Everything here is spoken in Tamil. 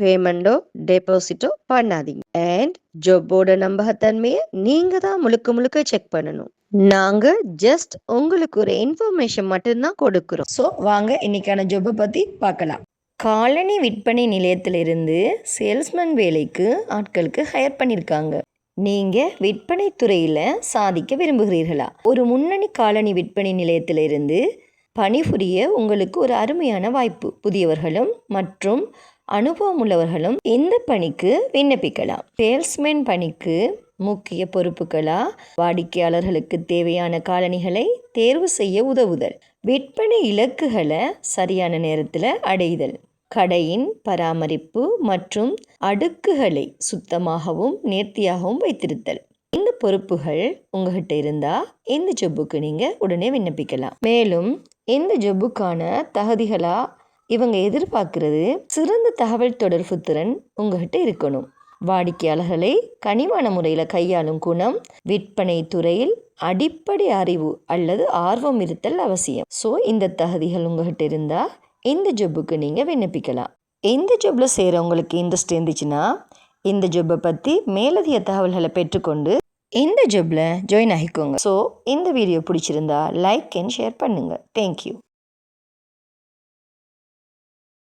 பேமெண்டோ டெபாசிட்டோ பண்ணாதீங்க. அண்ட் ஜாப்போட நம்பகத்தன்மையை நீங்க தான் முழுக்க முழுக்க செக் பண்ணணும். நாங்க ஜஸ்ட் உங்களுக்கு ஒரு இன்ஃபர்மேஷன் மட்டும்தான் கொடுக்குறோம். ஸோ வாங்க இன்னைக்கான ஜாப்பை பத்தி பார்க்கலாம். காலனி விற்பனை நிலையத்திலிருந்து சேல்ஸ்மேன் வேலைக்கு ஆட்களுக்கு ஹையர் பண்ணியிருக்காங்க நீங்க விற்பனை துறையில சாதிக்க விரும்புகிறீர்களா? ஒரு முன்னணி காலனி விற்பனை நிலையத்திலிருந்து பணிபுரிய உங்களுக்கு ஒரு அருமையான வாய்ப்பு. புதியவர்களும் மற்றும் அனுபவம் உள்ளவர்களும் இந்த பணிக்கு விண்ணப்பிக்கலாம். சேல்ஸ்மேன் பணிக்கு முக்கிய பொறுப்புகளா? வாடிக்கையாளர்களுக்கு தேவையான காலணிகளை தேர்வு செய்ய உதவுதல். விற்பனை இலக்குகளை சரியான நேரத்தில் அடைதல். கடையின் பராமரிப்பு மற்றும் அடுக்குகளை சுத்தமாகவும் நேர்த்தியாகவும் வைத்திருத்தல். இந்த பொறுப்புகள் உங்ககிட்ட இருந்தா இந்த ஜொப்புக்கு நீங்க உடனே விண்ணப்பிக்கலாம். மேலும் இந்த ஜொப்புக்கான தகுதிகளா இவங்க எதிர்பார்க்கிறது சிறந்த தகவல் தொடர்பு திறன் உங்ககிட்ட இருக்கணும். வாடிக்கையாளர்களை கனிவான முறையில் கையாளும் குணம் விற்பனை துறையில் அடிப்படை அறிவு அல்லது ஆர்வம் இருத்தல் அவசியம். ஸோ இந்த தகுதிகள் உங்ககிட்ட இருந்தால் இந்த ஜொப்புக்கு நீங்கள் விண்ணப்பிக்கலாம். இந்த ஜொப்பில் செய்கிறவங்களுக்கு இன்ட்ரெஸ்ட் இருந்துச்சுன்னா இந்த ஜொப்பை பற்றி மேலதிக தகவல்களை பெற்றுக்கொண்டு இந்த ஜொப்பில் ஜாயின் ஆகிக்கோங்க. ஸோ இந்த வீடியோ பிடிச்சிருந்தா லைக் அண்ட் ஷேர் பண்ணுங்கள் தேங்க்யூ